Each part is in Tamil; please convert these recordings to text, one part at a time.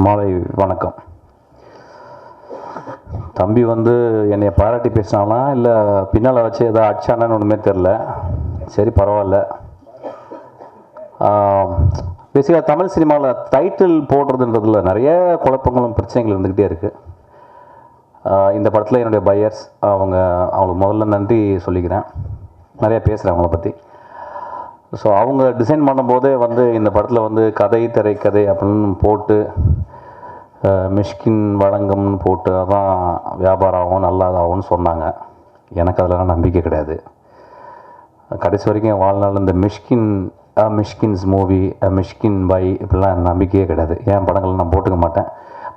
மாலை வணக்கம். தம்பி வந்து என்னை பாராட்டி பேசினானா இல்லை பின்னால் வச்சு எதாவது அடிச்சானான்னு ஒன்றுமே தெரில சரி பரவாயில்ல. பேசிக்காக தமிழ் சினிமாவில் டைட்டில் போடுறதுன்றதுல நிறைய குழப்பங்களும் பிரச்சனைகள் இருந்துக்கிட்டே இருக்குது இந்த படத்தில் என்னுடைய பையர்ஸ் அவங்க அவங்களுக்கு முதல்ல நன்றி சொல்லிக்கிறேன். நிறையா பேசுகிறேன் அவங்கள பற்றி ஸோ அவங்க டிசைன் பண்ணும்போதே வந்து இந்த படத்தில் வந்து கதை திரைக்கதை அப்படின்னு போட்டு மிஷ்கின் வழங்கம்னு போட்டு அதான் வியாபாரம் ஆகும் நல்லாதாகும்னு சொன்னாங்க. எனக்கு அதெல்லாம் நம்பிக்கை கிடையாது. கடைசி வரைக்கும் என் வாழ்நாள் இந்த Mysskin uh Mysskin's movie uh Mysskin by இப்படிலாம் நம்பிக்கையே கிடையாது. என் படங்கள் நான் போட்டுக்க மாட்டேன்.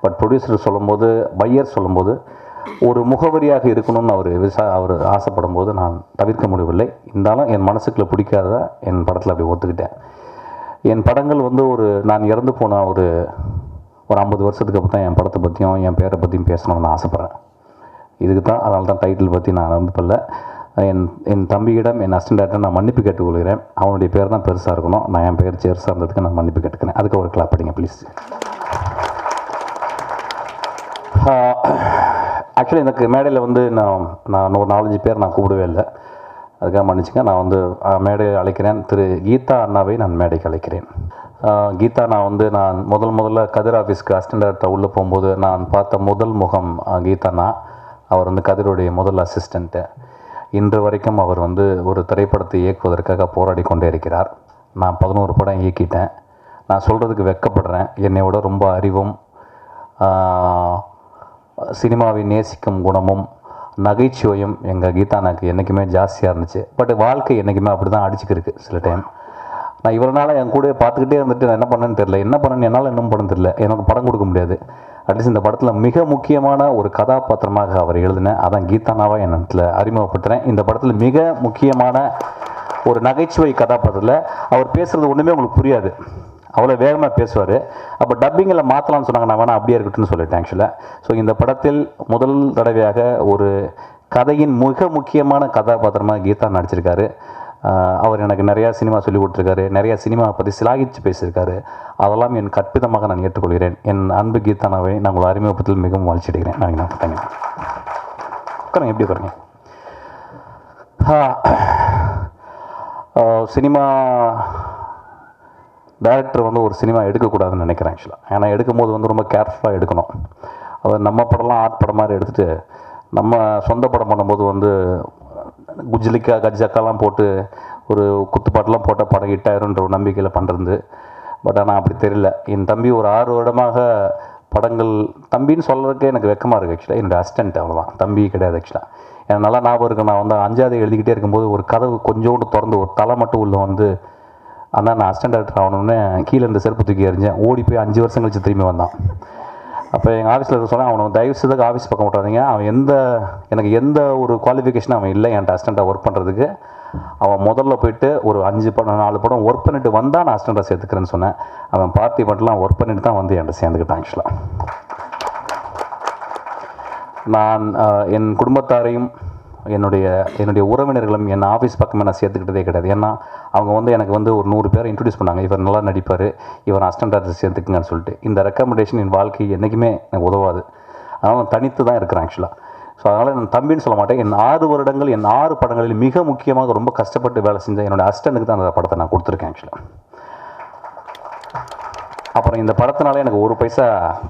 பட் ப்ரொடியூசர் சொல்லும்போது பையர் சொல்லும்போது ஒரு முகவரியாக இருக்கணும்னு அவர் விசா அவர் ஆசைப்படும் போது நான் தவிர்க்க முடியவில்லை. இருந்தாலும் என் மனசுக்குள்ள பிடிக்காத என் படத்தில் அப்படி ஒத்துக்கிட்டேன். என் படங்கள் வந்து ஒரு நான் இறந்து போன ஒரு ஒரு ஐம்பது வருஷத்துக்கு அப்புறம் தான் என் படத்தை பற்றியும் என் பேரை பற்றியும் பேசணும்னு ஆசைப்பட்றேன். இதுக்கு தான் அதனால தான் டைட்டில் பற்றி நான் நம்பல என் என் தம்பியிடம் என் அசிஸ்டண்ட்டாக நான் மன்னிப்பு கேட்டுக்கொள்கிறேன். அவனுடைய பேர் தான் பெருசாக இருக்கணும். நான் என் பேர் சேர் இருந்ததுக்கு நான் மன்னிப்பு கேட்டுக்கிறேன். அதுக்கு ஒரு கிளாப் படிங்க ப்ளீஸ் ஆக்சுவலி எனக்கு மேடையில் வந்து நான் நான் ஒரு நாலஞ்சு பேர் நான் கூப்பிடவே இல்லை. அதுக்காக மன்னிச்சுங்க. நான் வந்து மேடையில் அழைக்கிறேன். திரு கீதா அண்ணாவை நான் மேடைக்கு அழைக்கிறேன். கீதா நான் வந்து நான் முதல் முதல்ல கதிர் ஆஃபீஸ்க்கு அசிஸ்டண்ட்டாக உள்ளே போகும்போது நான் பார்த்த முதல் முகம் கீதாண்ணா கீதா அண்ணா. அவர் வந்து கதிருடைய முதல் அசிஸ்டண்ட்டு இன்று வரைக்கும் அவர் வந்து ஒரு திரைப்படத்தை இயக்குவதற்காக போராடி கொண்டே இருக்கிறார். நான் பதினோரு படம் இயக்கிட்டேன். நான் சொல்கிறதுக்கு வெட்கப்படுறேன் என்னை விட ரொம்ப அறிவும் சினிமாவை நேசிக்கும் குணமும் நகைச்சுவையும் எங்கள் கீதானாக்கு என்றைக்குமே ஜாஸ்தியாக இருந்துச்சு. பட் வாழ்க்கை என்றைக்குமே அப்படி தான் அடிச்சுக்கிருக்கு சில டைம் நான் இவ்வளோ நாளாக என் கூட பார்த்துக்கிட்டே இருந்துட்டு நான் என்ன பண்ணேன்னு தெரில என்ன பண்ணேன்னு என்னால் இன்னும் பண்ண தெரில எனக்கு படம் கொடுக்க முடியாது. அட்லீஸ்ட் இந்த படத்தில் மிக முக்கியமான ஒரு கதாபாத்திரமாக அவர் எழுதினேன். அதான் கீதானாவாக என் இடத்துல அறிமுகப்படுத்துகிறேன் இந்த படத்தில் மிக முக்கியமான ஒரு நகைச்சுவை கதாபாத்திரத்தில் அவர் பேசுகிறது ஒன்றுமே உங்களுக்கு புரியாது. அவ்வளோ வேகமாக பேசுவார். அப்போ டப்பிங்கில் மாற்றலாம்னு சொன்னாங்க நான் வேணா அப்படியே இருக்கட்டும்னு சொல்லிட்டேன் ஆக்சுவலாக ஸோ இந்த படத்தில் முதல் தடவையாக ஒரு கதையின் மிக முக்கியமான கதாபாத்திரமாக கீதா நடிச்சிருக்காரு. அவர் எனக்கு நிறையா சினிமா சொல்லி கொடுத்துருக்காரு நிறையா சினிமா பற்றி சிலாகிச்சு பேசியிருக்காரு. அதெல்லாம் என் கற்பிதமாக நான் ஏற்றுக்கொள்கிறேன். என் அன்பு கீதானாவை நான் உங்களை அறிமுகத்தில் மிகவும் வாழ்ச்சிடுகிறேன் நான் நான் தேங்க்யூ உட்காருங்க எப்படி உட்காருங்க? சினிமா டேரக்டர் வந்து ஒரு சினிமா எடுக்கக்கூடாதுன்னு நினைக்கிறேன் ஆக்சுவலாக ஏன்னா எடுக்கும்போது வந்து ரொம்ப கேர்ஃபுல்லாக எடுக்கணும். அது நம்ம படம்லாம் ஆர்ட் படம் மாதிரி எடுத்துகிட்டு நம்ம சொந்த படம் பண்ணும்போது வந்து குஜ்லிக்கா கஜக்காலாம் போட்டு ஒரு குத்துப்பாட்டெலாம் போட்ட படம் ஹிட் ஒரு நம்பிக்கையில் பண்ணுறது பட் ஆனால் அப்படி தெரியல. என் தம்பி ஒரு ஆறு வருடமாக படங்கள் தம்பின்னு சொல்கிறதுக்கே எனக்கு வெக்கமாக இருக்குது ஆக்சுவலாக என்னோட அசிஸ்டன்ட் அவ்வளோதான் தம்பி கிடையாது ஆக்சுவலாக எனக்கு நல்லா ஞாபகம் இருக்கு. நான் வந்து அஞ்சாவது எழுதிக்கிட்டே இருக்கும்போது ஒரு கதவு கொஞ்சோண்டு திறந்து ஒரு தலை மட்டும் உள்ளே வந்து அண்ணா நான் அசிஸ்டன்ட் டேரக்டர் ஆகணும்னு கீழே இருந்த செருப்பு தூக்கி எறிஞ்சேன். ஓடி போய் அஞ்சு வருஷம் கழிச்சு திரும்பி வந்தான். அப்போ எங்கள் ஆஃபீஸில் இருக்க சொன்னேன் அவனை தயவு செய்து ஆஃபீஸ் பக்கம் விட்டாதீங்க அவன் எந்த எனக்கு எந்த ஒரு குவாலிஃபிகேஷனும் அவன் இல்லை என்கிட்ட அசிஸ்டண்ட்டாக ஒர்க் பண்ணுறதுக்கு அவன் முதல்ல போயிட்டு ஒரு அஞ்சு படம் நாலு படம் ஒர்க் பண்ணிட்டு வந்தால் நான் அசிஸ்டண்ட்டாக சேர்த்துக்கிறேன்னு சொன்னேன். அவன் பார்ட்டி மட்டும்லாம் ஒர்க் பண்ணிட்டு தான் வந்து என்கிட்ட சேர்ந்துக்கிட்டான் ஆக்சுவலாக நான் என் குடும்பத்தாரையும் என்னுடைய என்னுடைய உறவினர்களும் என் ஆஃபீஸ் பக்கமே நான் சேர்த்துக்கிட்டதே கிடையாது. ஏன்னா அவங்க வந்து எனக்கு வந்து ஒரு நூறு பேரை இன்ட்ரடியூஸ் பண்ணாங்க. இவர் நல்லா நடிப்பார். இவர் அஸ்டண்டாக சேர்த்துக்குங்கன்னு சொல்லிட்டு. இந்த ரெக்கமெண்டேஷன் என் வாழ்க்கை என்றைக்குமே எனக்கு உதவாது. அதனால் நான் தனித்து தான் இருக்கிறேன் ஆக்சுவலாக ஸோ அதனால் என் தம்பின்னு சொல்ல மாட்டேன். என் ஆறு வருடங்கள் என் ஆறு படங்களில் மிக முக்கியமாக ரொம்ப கஷ்டப்பட்டு வேலை செஞ்ச என்னோட அஸ்டனுக்கு தான் அந்த படத்தை நான் கொடுத்துருக்கேன் ஆக்சுவலாக அப்புறம் இந்த படத்தினால எனக்கு ஒரு பைசா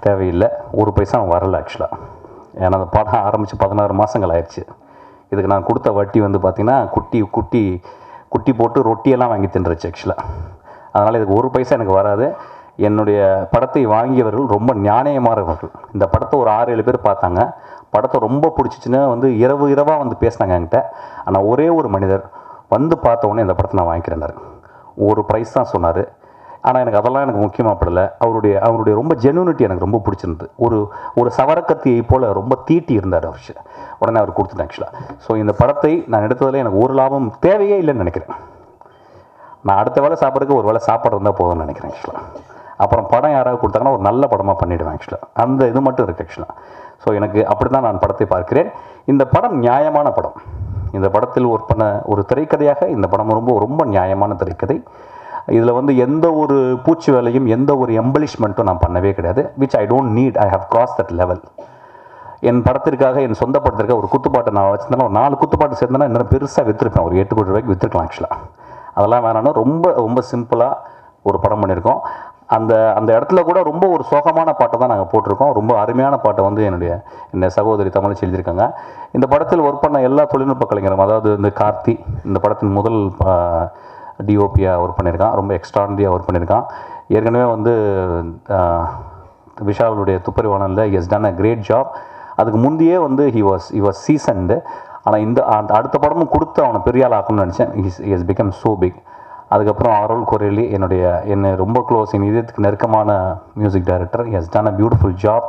தேவையில்லை. ஒரு பைசா வரல ஆக்சுவலாக ஏன்னா அந்த படம் ஆரம்பித்து பதினாறு மாதங்கள் ஆயிடுச்சு. இதுக்கு நான் கொடுத்த வட்டி வந்து பார்த்திங்கன்னா குட்டி குட்டி குட்டி போட்டு ரொட்டியெல்லாம் வாங்கி தின்றுச்சு ஆக்சுவலாக அதனால் இதுக்கு ஒரு பைசா எனக்கு வராது. என்னுடைய படத்தை வாங்கியவர்கள் ரொம்ப நியாயமானவர்கள். இந்த படத்தை ஒரு ஆறு ஏழு பேர் பார்த்தாங்க. படத்தை ரொம்ப பிடிச்சிச்சின்னு வந்து இரவு இரவாக வந்து பேசினாங்க என்கிட்ட. ஆனால் ஒரே ஒரு மனிதர் வந்து பார்த்த உடனே இந்த படத்தை நான் வாங்கிக்கிறேன்னாரு. ஒரு ப்ரைஸ் தான் சொன்னார். ஆனால் எனக்கு அதெல்லாம் எனக்கு முக்கியமாக படலை அவருடைய அவருடைய ரொம்ப ஜெனுனிட்டி எனக்கு ரொம்ப பிடிச்சிருந்தது. ஒரு ஒரு சவரக்கத்தியை போல் ரொம்ப தீட்டி இருந்தார் அவர். உடனே அவர் கொடுத்துட்டேன் ஆக்சுவலாக ஸோ இந்த படத்தை நான் எடுத்ததில் எனக்கு ஒரு லாபம் தேவையே இல்லைன்னு நினைக்கிறேன். நான் அடுத்த வேலை சாப்பிட்றதுக்கு ஒரு வேளை சாப்பாடு இருந்தால் போதும்னு நினைக்கிறேன் ஆக்சுவலாக அப்புறம் படம் யாராவது கொடுத்தாங்கன்னா ஒரு நல்ல படமாக பண்ணிவிடுவேன் ஆக்சுவலாக அந்த இது மட்டும் இருக்குது ஆக்சுவலாக ஸோ எனக்கு அப்படி தான் நான் படத்தை பார்க்கிறேன். இந்த படம் நியாயமான படம். இந்த படத்தில் ஒர்க் பண்ண ஒரு திரைக்கதையாக இந்த படம் ரொம்ப ரொம்ப நியாயமான திரைக்கதை. இதில் வந்து எந்த ஒரு பூச்சி வேலையும் எந்த ஒரு எம்பலிஷ்மெண்ட்டும் நான் பண்ணவே கிடையாது which I don't need I have cross that level என் படத்திற்காக என் சொந்த படத்திற்காக ஒரு குத்துப்பாட்டை நான் வச்சிருந்தேன்னா ஒரு நாலு குத்துப்பாட்டு சேர்ந்தேன்னா என்ன பெருசாக விற்றுருப்பேன் ஒரு எட்டு கோடி ரூபாய்க்கு விற்றுருக்கலாம் ஆக்சுவலாக அதெல்லாம் வேணாம்னா ரொம்ப ரொம்ப சிம்பிளாக ஒரு படம் பண்ணியிருக்கோம். அந்த அந்த இடத்துல கூட ரொம்ப ஒரு சோகமான பாட்டை தான் நாங்கள் போட்டிருக்கோம். ரொம்ப அருமையான பாட்டை வந்து என்னுடைய என்னுடைய சகோதரி தமிழ் எழுதியிருக்காங்க. இந்த படத்தில் ஒர்க் பண்ண எல்லா தொழில்நுட்ப கலைஞரும் அதாவது இந்த கார்த்தி இந்த படத்தின் முதல் டிஓபியாக ஒர்க் பண்ணியிருக்கான். ரொம்ப எக்ஸ்ட்ராண்டியாக ஒர்க் பண்ணியிருக்கான். ஏற்கனவே வந்து விஷாலுடைய துப்பறிவானலில் has done a great job அதுக்கு முந்தையே வந்து he was he was seasoned ஆனால் இந்த அந்த அடுத்த படமும் கொடுத்து அவனை பெரிய ஆள் ஆக்கணும்னு நினச்சேன். Is is become so big அதுக்கப்புறம் அருள் கொரேலி என்னுடைய என்னை ரொம்ப க்ளோஸ் என் இதயத்துக்கு நெருக்கமான music director has done a beautiful job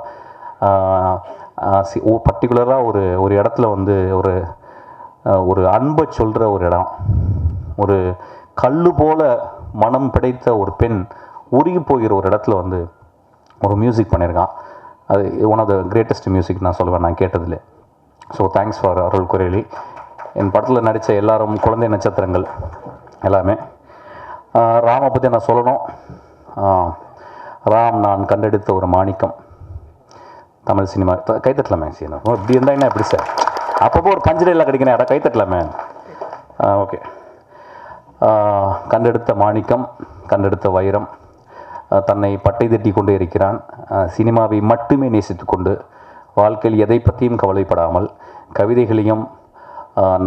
ஓ பர்டிகுலராக ஒரு ஒரு இடத்துல வந்து ஒரு ஒரு அன்பை சொல்கிற ஒரு இடம். ஒரு கல்லு போல மனம் பிடைத்த ஒரு பெண் உருகி போகிற ஒரு இடத்துல வந்து ஒரு மியூசிக் பண்ணியிருக்கான். அது one of the greatest music நான் சொல்லுவேன் நான் கேட்டதில். ஸோ தேங்க்ஸ் ஃபார் அருள் குரேலி என் படத்தில் நடித்த எல்லாரும் குழந்தை நட்சத்திரங்கள் எல்லாமே. ராமை பற்றி நான் சொல்லணும். ராம் நான் கண்டெடுத்த ஒரு மாணிக்கம். தமிழ் சினிமா கைத்தட்டலாமே சீனா இப்படி இருந்தா என்ன எப்படி சார்? அப்பப்போ ஒரு பஞ்சடையில் கிடைக்கணும் அட கைத்தட்டலாமே ஓகே கண்டெடுத்த மாணிக்கம் கண்டெடுத்த வைரம் தன்னை பட்டை தட்டி கொண்டு இருக்கிறான். சினிமாவை மட்டுமே நேசித்து கொண்டு வாழ்க்கையில் எதை பற்றியும் கவலைப்படாமல் கவிதைகளையும்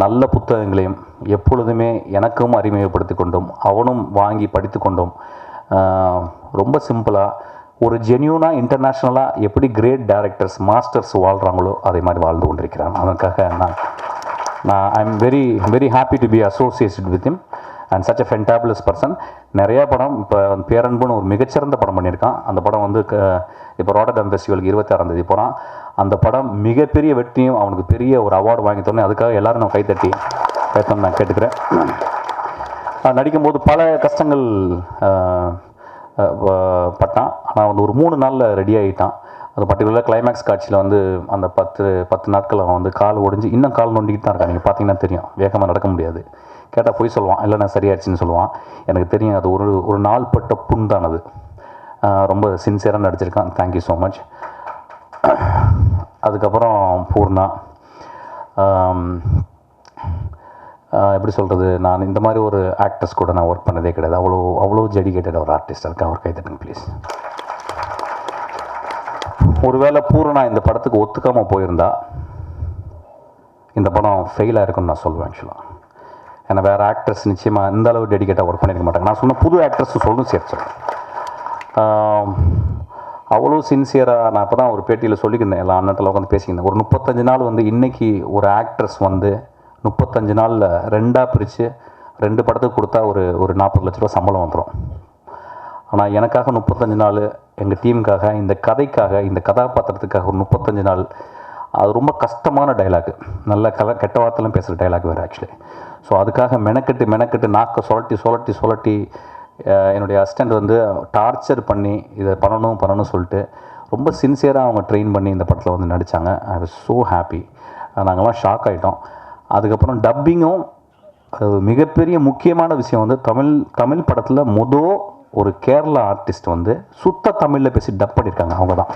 நல்ல புத்தகங்களையும் எப்பொழுதுமே எனக்கும் அறிமுகப்படுத்தி கொண்டும் அவனும் வாங்கி படித்து கொண்டும் ரொம்ப சிம்பிளாக ஒரு ஜென்யூனாக இன்டர்நேஷ்னலாக எப்படி கிரேட் டேரக்டர்ஸ் மாஸ்டர்ஸ் வாழ்கிறாங்களோ அதே மாதிரி வாழ்ந்து கொண்டிருக்கிறான். அதற்காக நான் நான் I am very very happy to be associated with him and such a fantabulous person நிறையா படம் இப்போ பேரன்புன்னு ஒரு மிகச்சிறந்த படம் பண்ணியிருக்கான். அந்த படம் வந்து இப்போ ரோட்டர்டாம் ஃபெஸ்டிவலுக்கு இருபத்தாறாம் தேதி போகிறான் அந்த படம் மிகப்பெரிய வெற்றியும் அவனுக்கு பெரிய ஒரு அவார்டு வாங்கி தரணும். அதுக்காக எல்லாரும் நான் கைத்தட்டி கைத்தணும் நான் கேட்டுக்கிறேன். நான் நடிக்கும்போது பல கஷ்டங்கள் பட்டான். ஆனால் வந்து ஒரு மூணு நாளில் ரெடி ஆகிட்டான் அது பர்டிகுலராக கிளைமேக்ஸ் காட்சியில் வந்து அந்த பத்து பத்து நாட்கள் அவன் வந்து கால் ஒடிஞ்சு இன்னும் கால் நொண்டிக்கிட்டு தான் இருக்கான். நீங்கள் பார்த்தீங்கன்னா தெரியும். வேகமாக நடக்க முடியாது. கேட்டால் போய் சொல்லுவான். இல்லை நான் சரியாயிடுச்சின்னு சொல்லுவான். எனக்கு தெரியும் அது ஒரு ஒரு நாள் பட்ட புண் தான் அது ரொம்ப சின்சியராக நடிச்சிருக்கான். தேங்க்யூ ஸோ மச் அதுக்கப்புறம் பூர்ணா. எப்படி சொல்கிறது நான் இந்த மாதிரி ஒரு ஆக்டர்ஸ் கூட நான் ஒர்க் பண்ணதே கிடையாது. அவ்வளோ அவ்வளோ டெடிக்கேட்டட் ஒரு ஆர்டிஸ்டாக இருக்கேன். அவர் கைத்தட்டுங்க ப்ளீஸ் ஒருவேளை பூர்ணா இந்த படத்துக்கு ஒத்துக்காமல் போயிருந்தா இந்த படம் ஃபெயிலாக இருக்குன்னு நான் சொல்லுவேன் ஆக்சுவலாக ஏன்னா வேறு ஆக்டர்ஸ் நிச்சயமாக இந்த அளவு டெடிக்கேட்டாக ஒர்க் பண்ணியிருக்க மாட்டாங்க. நான் சொன்ன புது ஆக்ட்ரஸ் சொல்லணும் சேர்த்து அவ்வளோ சின்சியராக நான் இப்போ தான் ஒரு பேட்டியில் சொல்லியிருந்தேன் எல்லா அண்ணத்தில் உட்காந்து பேசியிருந்தேன் ஒரு முப்பத்தஞ்சு நாள் வந்து இன்னைக்கு ஒரு ஆக்ட்ரஸ் வந்து முப்பத்தஞ்சு நாளில் ரெண்டாக பிரித்து ரெண்டு படத்துக்கு கொடுத்தா ஒரு ஒரு நாற்பது லட்ச ரூபா சம்பளம் வந்துடும் ஆனால் எனக்காக முப்பத்தஞ்சு நாள் எங்கள் டீமுக்காக இந்த கதைக்காக இந்த கதாபாத்திரத்துக்காக ஒரு முப்பத்தஞ்சு நாள் அது ரொம்ப கஷ்டமான டைலாக் நல்ல கல கெட்ட வார்த்தைலாம் பேசுகிற டைலாக் வேறு ஆக்சுவலி ஸோ அதுக்காக மெனக்கெட்டு மெனக்கெட்டு நாக்கை சுழட்டி சுழட்டி சுழட்டி என்னுடைய அசிஸ்டண்ட் வந்து டார்ச்சர் பண்ணி இதை பண்ணணும் பண்ணணும் சொல்லிட்டு ரொம்ப சின்சியராக அவங்க ட்ரெயின் பண்ணி இந்த படத்தில் வந்து நடித்தாங்க ஐ வாஸ் ஸோ ஹாப்பி நாங்கள்லாம் ஷாக் ஆகிட்டோம் அதுக்கப்புறம் டப்பிங்கும் மிகப்பெரிய முக்கியமான விஷயம் வந்து தமிழ் தமிழ் படத்தில் மொதல் ஒரு கேரளா ஆர்டிஸ்ட் வந்து சுத்த தமிழில் பேசி டப் பண்ணியிருக்காங்க அவங்க தான்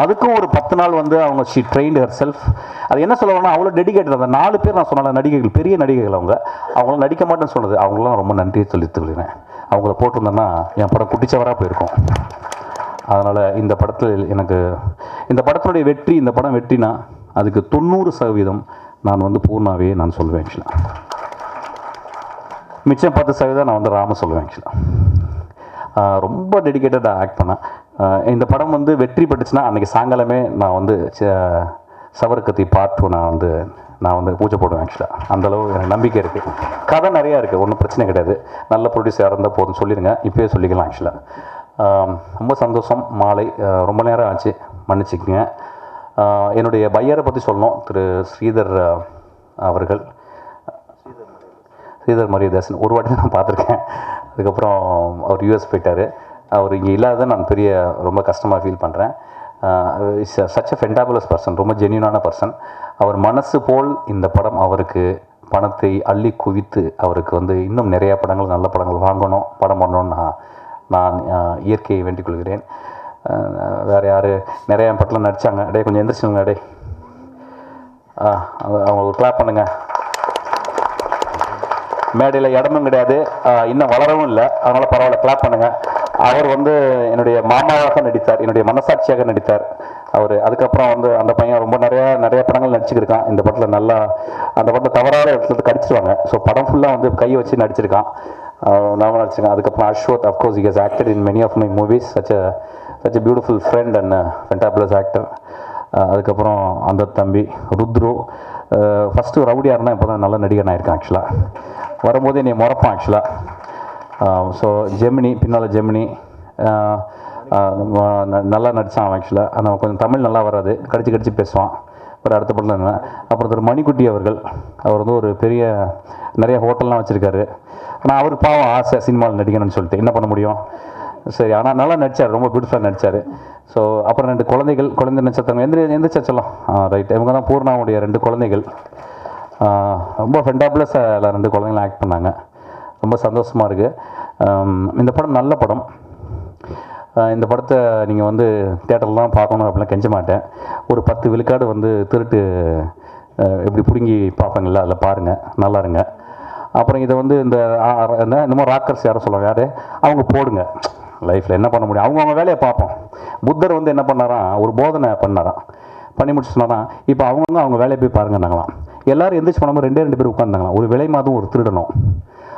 அதுக்கும் ஒரு பத்து நாள் வந்து அவங்க ஷி ட்ரெயின்டு ஹர் செல்ஃப் அது என்ன சொல்லுவாங்கன்னா அவ்வளோ டெடிகேட்டட் அந்த நாலு பேர் நான் சொன்ன நடிகைகள் பெரிய நடிகைகள் அவங்க. அவங்களாம் நடிக்க மாட்டேன்னு சொன்னது. அவங்களாம் ரொம்ப நன்றியை சொல்லி அவங்கள போட்டிருந்தேன்னா என் படம் குட்டிச்சவராக போயிருக்கும். அதனால் இந்த படத்தில் எனக்கு இந்த படத்தினுடைய வெற்றி இந்த படம் வெற்றினா அதுக்கு தொண்ணூறு சதவீதம் நான் வந்து பூர்ணாவே நான் சொல்லுவேன் ஆக்சுவலாக மிச்சம் பத்து சதவீதம் நான் வந்து ராம சொல்லுவேன் ஆக்சுவலாக ரொம்ப டெடிகேட்டடாக ஆக்ட் பண்ணேன். இந்த படம் வந்து வெற்றி பெற்றுச்சுன்னா அன்றைக்கி சாயங்காலமே நான் வந்து ச- பார்ட் டூ நான் வந்து நான் வந்து பூஜை போடுவேன் ஆக்சுவலாக அந்தளவு எனக்கு நம்பிக்கை இருக்குது கதை நிறையா இருக்குது ஒன்றும் பிரச்சனை கிடையாது. நல்ல ப்ரொடியூசர் இருந்தால் போதும் சொல்லிடுங்க இப்போயே சொல்லிக்கலாம் ஆக்சுவலாக ரொம்ப சந்தோஷம் மாலை ரொம்ப நேரம் ஆச்சு மன்னிச்சுக்கங்க. என்னுடைய பையரை பற்றி சொல்லணும் திரு ஸ்ரீதர் அவர்கள். ஸ்ரீதர் மரியதாசன் ஒரு வாட்டி நான் பார்த்துருக்கேன். அதுக்கப்புறம் அவர் யூஎஸ் போயிட்டார். அவர் இங்கே இல்லாத நான் பெரிய ரொம்ப கஷ்டமாக ஃபீல் பண்ணுறேன் is such a fantabulous person ரொம்ப ஜென்யூனான பர்சன் அவர் மனசு போல் இந்த படம் அவருக்கு பணத்தை அள்ளி குவித்து அவருக்கு வந்து இன்னும் நிறையா படங்கள் நல்ல படங்கள் வாங்கணும் படம் பண்ணணும்னு நான் நான் இயற்கையை வேண்டிக் கொள்கிறேன். வேறு வேற யார்? நிறையா படத்தில் நடித்தாங்க டே கொஞ்சம் எந்திரிச்சுங்க டே அவங்க- அவங்களுக்கு கிளாப் பண்ணுங்கள் மேடையில் இடமும் கிடையாது. இன்னும் வளரவும் இல்லை. அதனால் பரவாயில்ல கிளாப் பண்ணுங்கள் அவர் வந்து என்னுடைய மாமாவாக நடித்தார். என்னுடைய மனசாட்சியாக நடித்தார். அவர் அதுக்கப்புறம் வந்து அந்த பையன் ரொம்ப நிறையா நிறைய படங்கள் நடிச்சுக்கிருக்கான் இந்த படத்தில் நல்லா அந்த படத்தில் தவறான இடத்துல கடிச்சிருவாங்க ஸோ படம் ஃபுல்லாக வந்து கையை வச்சு நடிச்சிருக்கான். நான் நடிச்சிருக்கேன். அதுக்கப்புறம் Ashwath of course is acted in many of my movies such such such such a beautiful friend and அதுக்கப்புறம் அந்த தம்பி ருத்ரு. ஃபஸ்ட்டு ரவுடியாக இருந்தால் இப்போ தான் நல்ல நடிகன் ஆயிருக்கான் ஆக்சுவலாக வரும்போதே நீ முறப்பான் ஆக்சுவலாக ஸோ ஜெமினி பின்னால் ஜெமினி நல்லா நடித்தான் ஆக்சுவலாக ஆனால் கொஞ்சம் தமிழ் நல்லா வராது. கடிச்சு கடிச்சு பேசுவான். அப்புறம் அடுத்த படத்தில் என்ன? அப்புறம் திரு மணிக்குட்டி அவர்கள். அவர் வந்து ஒரு பெரிய நிறைய ஹோட்டல்லாம் வச்சுருக்காரு. ஆனால் அவருக்கு பாவம் ஆசை சினிமாவில் நடிக்கணும்னு சொல்லிட்டு. என்ன பண்ண முடியும்? சரி ஆனால் நல்லா நடிச்சார் ரொம்ப பியூட்டிஃபுல்லாக நடிச்சார். ஸோ அப்புறம் ரெண்டு குழந்தைகள் குழந்தை நட்சத்திரம் எந்த எந்த சச்சலம் ஆ ரைட் இவங்க தான் பூர்ணாவுடைய ரெண்டு குழந்தைகள். ரொம்ப ஃபென்டாப்ளஸாக எல்லாம் ரெண்டு குழந்தைங்களும் ஆக்ட் பண்ணாங்க. ரொம்ப சந்தோஷமாக இருக்குது இந்த படம் நல்ல படம். இந்த படத்தை நீங்கள் வந்து தேட்டரில் தான் பார்க்கணும் அப்படிலாம் கெஞ்ச மாட்டேன். ஒரு பத்து விழுக்காடு வந்து திருட்டு எப்படி பிடுங்கி பார்ப்பாங்கள்ல அதில் பாருங்கள் நல்லா இருங்க. அப்புறம் இதை வந்து இந்த என்ன இந்த மாதிரி ராக்கர்ஸ் யாரும் சொல்லுவாங்க. யார்? அவங்க போடுங்க. லைஃப்பில் என்ன பண்ண முடியும்? அவங்கவுங்க வேலையை பார்ப்போம். புத்தர் வந்து என்ன பண்ணாராம் ஒரு போதனை பண்ணாராம் பண்ணி முடிச்சு சொன்னாராம் இப்போ அவங்கவுங்க அவங்க வேலையை போய் பாருங்கன்னாங்களாம். எல்லாரும் எந்திரிச்சு போனோம் ரெண்டே ரெண்டு பேர் உட்காந்தாங்களாம் ஒரு விலை மாதம் ஒரு திருடணும்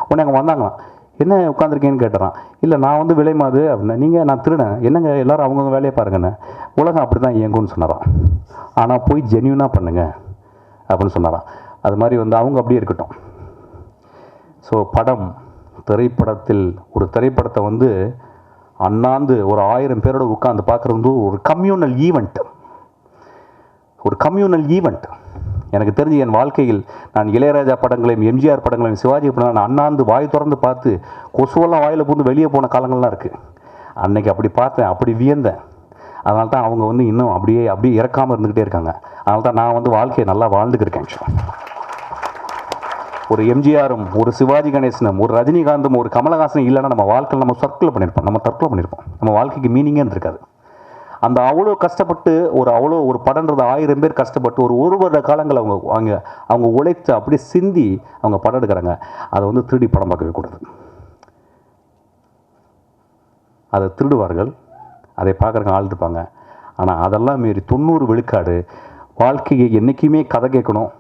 உடனே அங்கே வந்தாங்களாம். என்ன உட்காந்துருக்கேன்னு கேட்டுறான். இல்லை நான் வந்து விலை மாது அப்படின்னா நீங்கள் நான் திருடன். என்னங்க எல்லோரும் அவங்கவுங்க வேலையை பாருங்கன்னு. உலகம் அப்படி தான் இயங்கும்னு சொன்னாராம். ஆனால் போய் ஜென்யூனாக பண்ணுங்க அப்படின்னு சொன்னாராம். அது மாதிரி வந்து அவங்க அப்படியே இருக்கட்டும். ஸோ படம் திரைப்படத்தில் ஒரு திரைப்படத்தை வந்து அண்ணாந்து ஒரு ஆயிரம் பேரோட உட்காந்து பார்க்குறது வந்து ஒரு கம்யூனல் ஈவெண்ட் ஒரு கம்யூனல் ஈவெண்ட் எனக்கு தெரிஞ்சு என் வாழ்க்கையில் நான் இளையராஜா படங்களையும் எம்ஜிஆர் படங்களையும் சிவாஜி படங்களையும் நான் அண்ணாந்து வாய் திறந்து பார்த்து கொசுவெல்லாம் வாயில் பூந்து வெளியே போன காலங்கள்லாம் இருக்குது அன்னைக்கு அப்படி பார்த்தேன் அப்படி வியந்தேன். அதனால தான் அவங்க வந்து இன்னும் அப்படியே அப்படியே இறக்காமல் இருந்துக்கிட்டே இருக்காங்க. அதனால தான் நான் வந்து வாழ்க்கையை நல்லா வாழ்ந்துக்கிருக்கேன் ஒரு எம்ஜிஆரும் ஒரு சிவாஜி கணேசனும் ஒரு ரஜினிகாந்தும் ஒரு கமலஹாசனும் இல்லைன்னா நம்ம வாழ்க்கையில் நம்ம சர்க்கிள் பண்ணியிருப்போம் நம்ம தற்கொலை பண்ணியிருப்போம் நம்ம வாழ்க்கைக்கு மீனிங்கே இருக்காது அந்த அவ்வளோ கஷ்டப்பட்டு ஒரு அவ்வளோ ஒரு படன்றது ஆயிரம் பேர் கஷ்டப்பட்டு ஒரு ஒரு வருட காலங்கள் அவங்க அவங்க அவங்க உழைத்து அப்படியே சிந்தி அவங்க படம் எடுக்கிறாங்க. அதை வந்து திருடி படம் பார்க்கவே கூடாது. அதை திருடுவார்கள் அதை பார்க்குறவங்க ஆள் இருப்பாங்க. ஆனால் அதெல்லாம் மீறி தொண்ணூறு விழுக்காடு வாழ்க்கையை என்றைக்குமே கதை கேட்கணும்.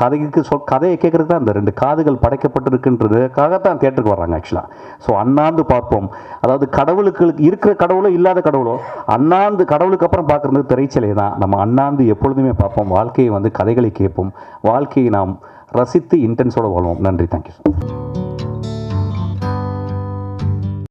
கதைக்கு சொல் கதையை கேட்குறதுக்கு தான் இந்த ரெண்டு காதுகள் படைக்கப்பட்டிருக்குன்றதுக்காகத்தான் தேட்டருக்கு வர்றாங்க ஆக்சுவலாக ஸோ அண்ணாந்து பார்ப்போம். அதாவது கடவுளுக்கு இருக்கிற கடவுளோ இல்லாத கடவுளோ அண்ணாந்து கடவுளுக்கு அப்புறம் பார்க்குறது திரைச்சலை தான் நம்ம அண்ணாந்து எப்பொழுதுமே பார்ப்போம். வாழ்க்கையை வந்து கதைகளை கேட்போம். வாழ்க்கையை நாம் ரசித்து இன்டென்ஸோடு வாழ்வோம். நன்றி. தேங்க்யூ